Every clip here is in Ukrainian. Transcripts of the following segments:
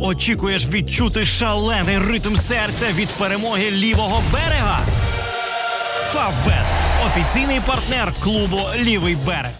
Очікуєш відчути шалений ритм серця від перемоги лівого берега? Фавбет офіційний партнер клубу Лівий берег.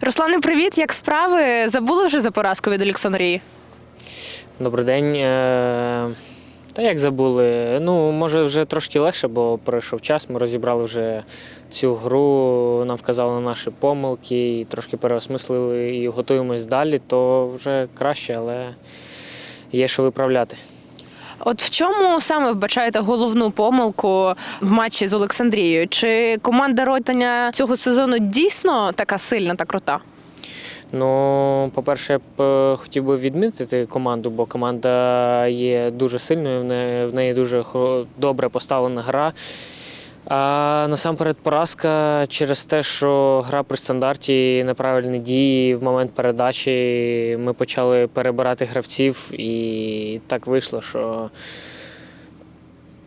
Руслане, привіт! Як справи? Забули вже за поразку від Олександрії? Добрий день. Е, Та як забули? Ну, може, вже трошки легше, бо пройшов час. Ми розібрали вже цю гру, нам вказали на наші помилки, і трошки переосмислили і готуємось далі, то вже краще, але є що виправляти. От в чому саме вбачаєте головну помилку в матчі з Олександрією? Чи команда Ротаня цього сезону дійсно така сильна та крута? Ну, по-перше, я б е, хотів би відмітити команду, бо команда є дуже сильною, в неї, дуже добре поставлена гра. А насамперед поразка через те, що гра при стандарті неправильні дії в момент передачі. Ми почали перебирати гравців, і так вийшло, що,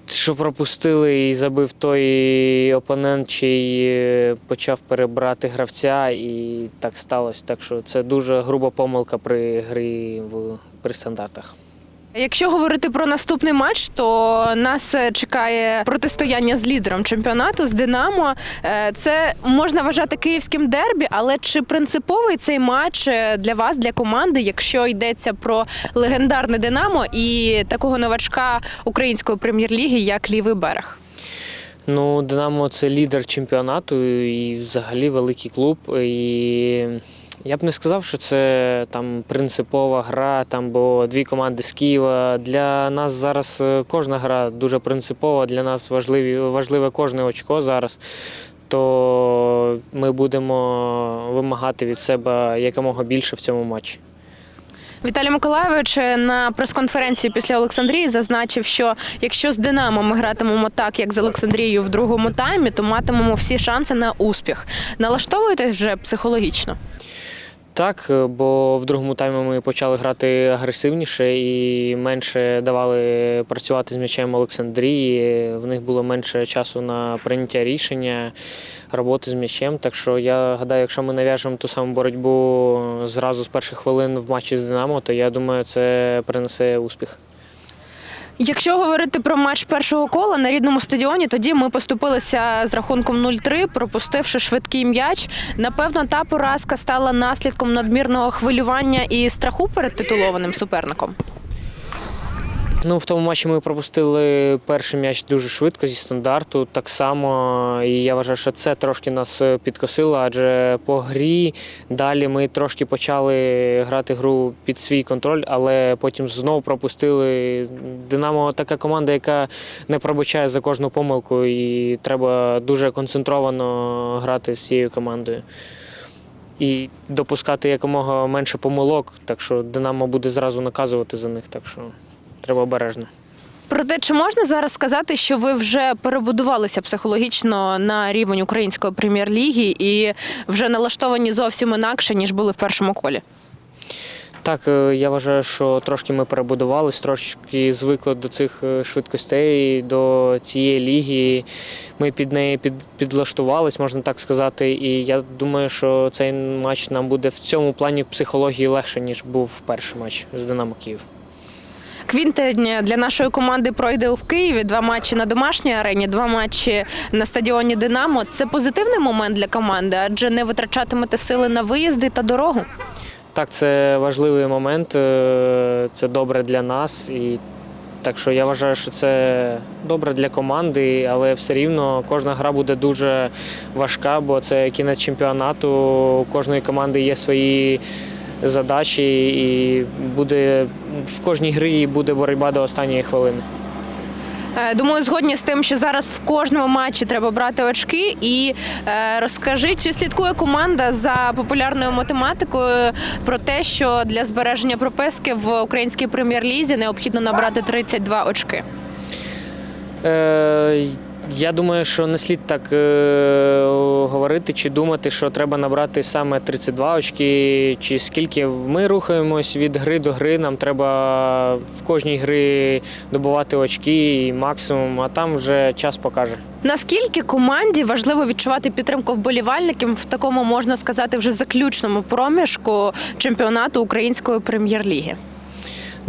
що пропустили і забив той опонент, чий е, почав перебирати гравця, і так сталося. Так що це дуже груба помилка при грі в при стандартах. Якщо говорити про наступний матч, то нас е, чекає протистояння з лідером чемпіонату з Динамо. Е, Це можна вважати київським дербі, але чи принциповий цей матч е, для вас, для команди, якщо йдеться про легендарне Динамо і такого новачка української прем'єр-ліги, як лівий берег? Ну, Динамо це лідер чемпіонату і взагалі великий клуб. І я б не сказав, що це там принципова гра, там, бо дві команди з Києва. Для нас зараз е, кожна гра дуже принципова, для нас важливі, важливе кожне очко зараз. То ми будемо вимагати від себе якомога більше в цьому матчі. Віталій Миколайович на прес-конференції після Олександрії зазначив, що якщо з Динамо ми гратимемо так, як з Олександрією в другому таймі, то матимемо всі шанси на успіх. Налаштовуєтесь вже психологічно? Так, е, бо в другому таймі ми почали грати агресивніше і менше давали працювати з м'ячем Олександрії. В них було менше часу на прийняття рішення, роботи з м'ячем. Так що я гадаю, якщо ми нав'яжемо ту саму боротьбу зразу з перших хвилин в матчі з Динамо, то я думаю, це принесе успіх. Якщо говорити про матч першого кола на рідному стадіоні, тоді ми поступилися з рахунком 0-3, пропустивши швидкий м'яч. Напевно, та поразка стала наслідком надмірного хвилювання і страху перед титулованим суперником. Ну, в тому матчі ми пропустили перший м'яч дуже швидко зі стандарту, так само. І я вважаю, що це трошки нас е, підкосило, адже по грі далі ми трошки почали грати гру під свій контроль, але потім знову пропустили. Динамо така команда, яка не пробачає за кожну помилку, і треба дуже концентровано грати з цією командою. І допускати якомога менше помилок, так що Динамо буде зразу наказувати за них. Так що треба обережно. Проте, чи можна зараз сказати, що ви вже перебудувалися психологічно на рівень української прем'єр-ліги і вже налаштовані зовсім інакше, ніж були в першому колі? Так, е, я вважаю, що трошки ми перебудувались, трошки звикли до цих е, швидкостей, до цієї ліги. Ми під неї під, підлаштувались, можна так сказати. І я думаю, що цей матч нам буде в цьому плані в психології легше, ніж був перший матч з Динамо Київ. Квінтень для нашої команди пройде в Києві. Два матчі на домашній арені, два матчі на стадіоні Динамо. Це позитивний момент для команди, адже не витрачатимете сили на виїзди та дорогу. Так, це важливий момент, е, це добре для нас. І так що я вважаю, що це добре для команди, але все рівно кожна гра буде дуже важка, бо це кінець чемпіонату. У кожної команди є свої задачі, і буде в кожній грі буде боротьба до останньої хвилини. Е, Думаю, згодні з тим, що зараз в кожному матчі треба брати очки. І е, розкажи, чи слідкує команда за популярною математикою про те, що для збереження прописки в українській прем'єр-лізі необхідно набрати 32 очки. Е, Я думаю, що не слід так е, говорити чи думати, що треба набрати саме 32 очки, чи скільки ми рухаємось від гри до гри. Нам треба в кожній грі добувати очки і максимум, а там вже час покаже. Наскільки команді важливо відчувати підтримку вболівальників в такому можна сказати вже заключному проміжку чемпіонату української прем'єр-ліги?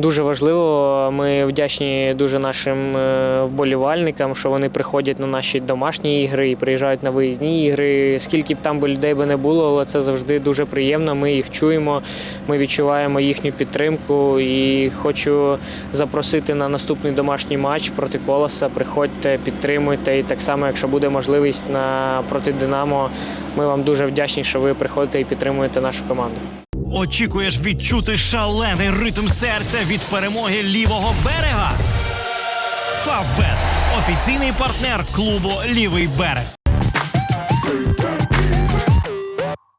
Дуже важливо. Ми вдячні дуже нашим е, вболівальникам, що вони приходять на наші домашні ігри і приїжджають на виїзні ігри. Скільки б там би людей би не було, але це завжди дуже приємно. Ми їх чуємо, ми відчуваємо їхню підтримку. І хочу запросити на наступний домашній матч проти колоса. Приходьте, підтримуйте. І так само, якщо буде можливість на проти Динамо, ми вам дуже вдячні, що ви приходите і підтримуєте нашу команду. Очікуєш відчути шалений ритм серця від перемоги лівого берега? Фавбет офіційний партнер клубу Лівий берег.